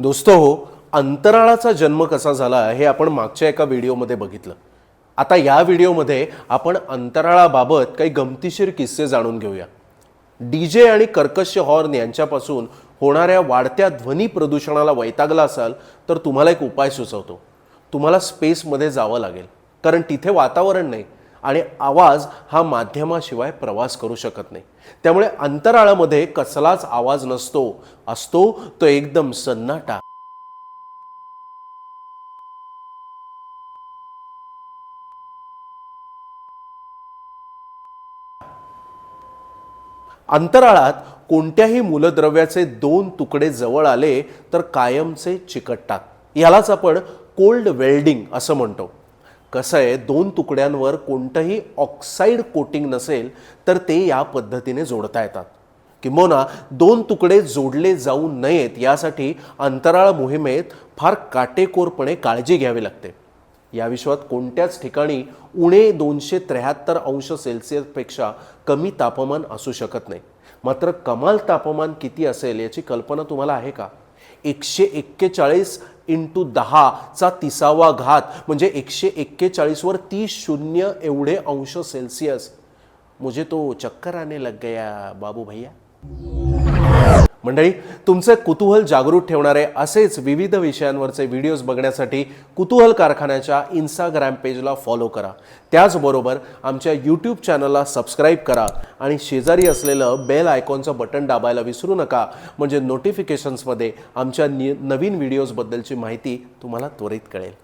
दोस्तो हो अंतराळाचा जन्म कसा झाला हे आपण मागच्या एका व्हिडिओमध्ये बघितलं. आता या व्हिडिओमध्ये आपण अंतराळाबाबत काही गमतीशीर किस्से जाणून घेऊया. डी जे आणि कर्कश हॉर्न यांच्यापासून होणाऱ्या वाढत्या ध्वनी प्रदूषणाला वैतागला असाल तर तुम्हाला एक उपाय सुचवतो. तुम्हाला स्पेसमध्ये जावं लागेल. कारण तिथे वातावरण नाही. आणि आवाज हा माध्यमाशिवाय प्रवास करू शकत नाही. त्यामुळे अंतराळामध्ये कसलाच आवाज नसतो असतो तो एकदम सन्नाटा. अंतराळात कोणत्याही मूलद्रव्याचे दोन तुकडे जवळ आले तर कायमचे चिकटतात यालाच आपण कोल्ड वेल्डिंग असं म्हणतो. कसं आहे दोन तुकड्यांवर कोणतंही ऑक्साईड कोटिंग नसेल तर ते या पद्धतीने जोडता येतात. किंबहुना दोन तुकडे जोडले जाऊ नयेत यासाठी अंतराळ मोहिमेत फार काटेकोरपणे काळजी घ्यावी लागते. या विश्वात कोणत्याच ठिकाणी उणे दोनशे त्र्याहत्तर अंश सेल्सिअसपेक्षा कमी तापमान असू शकत नाही. मात्र कमाल तापमान किती असेल याची कल्पना तुम्हाला आहे का? एकशे एक्केचाळीस इंटू दहाचा तिसावा घात म्हणजे एकशे एक्केचाळीसवर तीस शून्य एवढे अंश सेल्सिअस. मुझे तो चक्कर आने लग गया बाबू भैया. मंडळी तुमचे कुतूहल जागृत ठेवणारे असेच विविध विषयांवरचे व्हिडिओज बघण्यासाठी कुतूहल कारखान्याच्या इंस्टाग्राम पेजला फॉलो करा. त्याचबरोबर आमच्या यूट्यूब चॅनलला सबस्क्राईब करा आणि शेजारी असलेलं बेल आयकॉनचं बटन दाबायला विसरू नका. म्हणजे नोटिफिकेशन्समध्ये आमच्या नि नवीन व्हिडिओजबद्दलची माहिती तुम्हाला त्वरित कळेल.